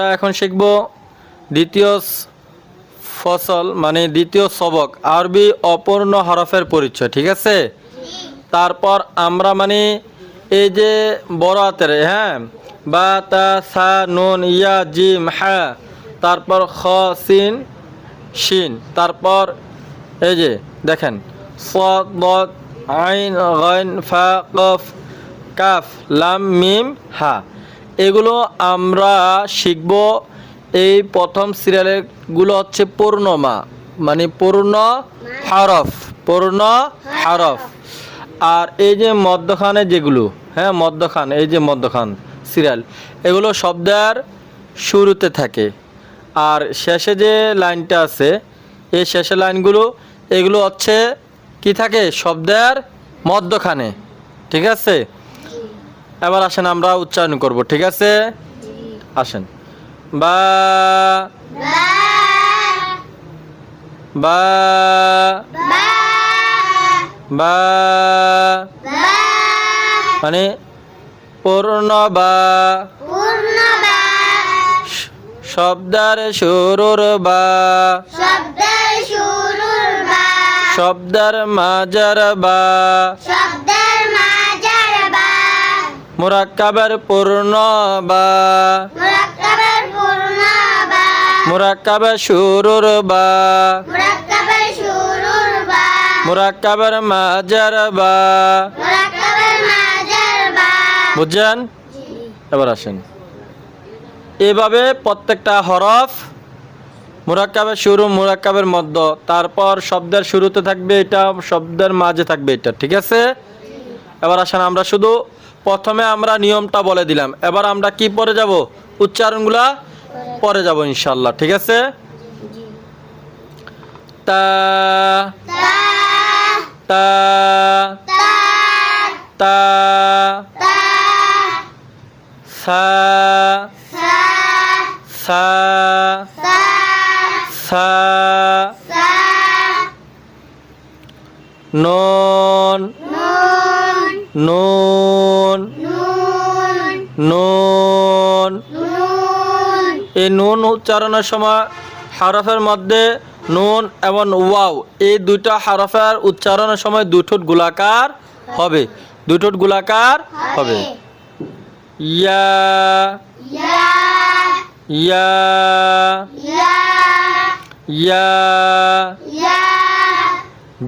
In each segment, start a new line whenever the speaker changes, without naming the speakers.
আমরা এখন শিখব দ্বিতীয় ফসল মানে দ্বিতীয় সবক, আরবি অপূর্ণ হরফের পরিচয়, ঠিক আছে? তারপর আমরা মানে এই যে বড় হাতের হ্যাঁ? বা, তা, সা, নুন, ইয়া, জিম হ্যাঁ তারপর খ, সিন, শিন, তারপর এই যে, দেখেন আইন ফা, কফ, কাফ, লাম, মিম, হা। এগুলো আমরা শিখব এই প্রথম সিরিয়ালেরগুলো হচ্ছে পূর্ণমা মানে পূর্ণ হরফ পূর্ণ হরফ। আর এই যে মদ্যখানে যেগুলো হ্যাঁ মদ্যখান এই যে মদ্যখান সিরিয়াল এগুলো শব্দের শুরুতে থাকে। আর শেষে যে লাইনটা আছে, এই শেষের লাইনগুলো, এগুলো হচ্ছে কি থাকে? শব্দের মদ্যখানে ঠিক আছে? এবার আসেন, আমরা উচ্চারণ করব, ঠিক আছে? আসেন। বা মানে পূর্ণ বা শব্দের শুরুর বা,
শব্দের
মাজার বা মুরাক্কাবের পূর্ণ বা
মুরাক্কাবের
মুরাক্কাবের শুরুর বা
মুরাক্কাবের
মাজার বা
মুরাক্কাবের মাজার বা
বুঝছেন? এবার আসেন। এভাবে প্রত্যেকটা হরফ মুরাক্কাবের শুরু মুরাক্কাবের মধ্য তারপর শব্দের শুরুতে থাকবে এটা শব্দের মাঝে থাকবে এটা ঠিক আছে? এবার আসেন আমরা শুধু প্রথমে আমরা নিয়মটা বলে দিলাম। এবার আমরা কি পরে যাব? উচ্চারণগুলা পরে যাব ইনশাল্লাহ ঠিক আছে? তা
তা
তা সা
সা
সা নুন
নুন
এই নুন উচ্চারণের সময় হরফের মধ্যে নুন এবং ওয়াও এই দুইটা হরফের উচ্চারণের সময় দুঠোট গোলাকার হবে। দুঠোট গোলাকার হবে। ইয়া।
ইয়া।
ইয়া।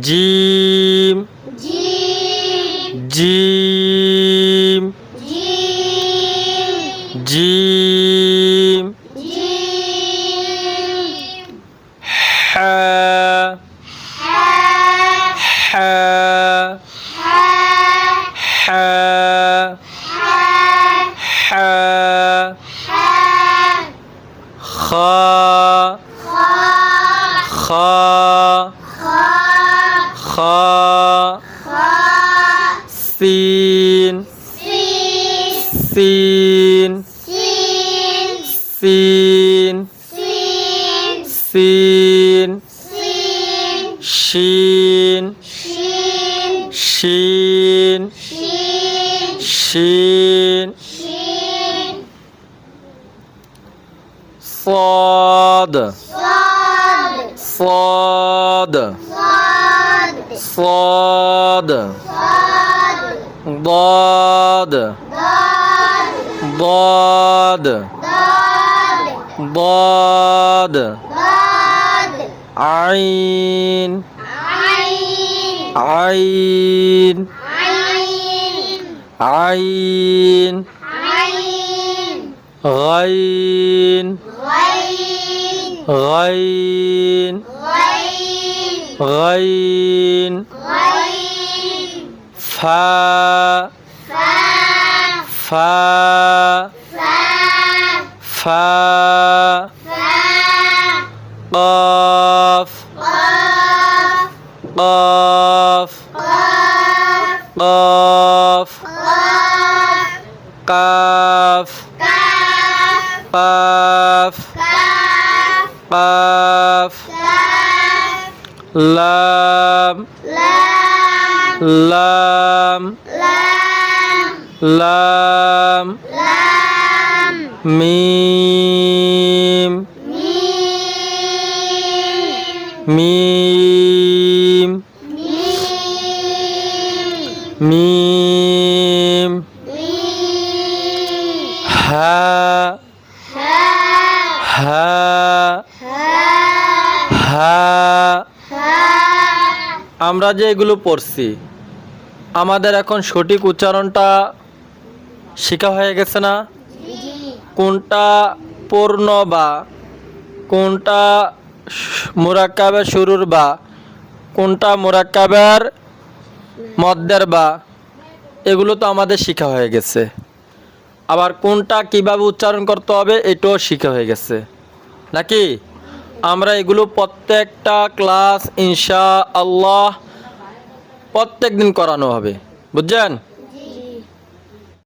জিম।
জিম
হ্যাঁ হ্যাঁ হ্যাঁ হ্যাঁ خاء
خاء
خاء
سين
سين
سين
সিন
সিন
শিন শিন শিন صاد
صاد
صاد ضاد
ضاد
ضاد
ضاد
ضاد
ضاد
عين
عين
عين
عين
عين
عين
غين
غين
غين
غين
غين
غين
فا
فا
فا
فا
فا
فا
قاف
قاف
قاف
قاف
قاف
قاف
لام
لام
لام
لام
ميم মিম। মিম। হা। হা। হা। আমরা যে এগুলো পড়ছি আমাদের এখন সঠিক উচ্চারণটা শেখা হয়ে গেছে না? কোনটা পূর্ণ বা কোনটা মোরাক্কাবের শুরুর বা, কোনটা মোরাক্কাবের মদ্দের বা, এগুলো তো আমাদের শিখা হয়ে গেছে। আবার কোনটা কীভাবে উচ্চারণ করতে হবে, এটাও শিখা হয়ে গেছে। নাকি? আমরা এগুলো প্রত্যেকটা ক্লাস ইনশা আল্লাহ প্রত্যেক দিন করানো হবে। বুঝছেন?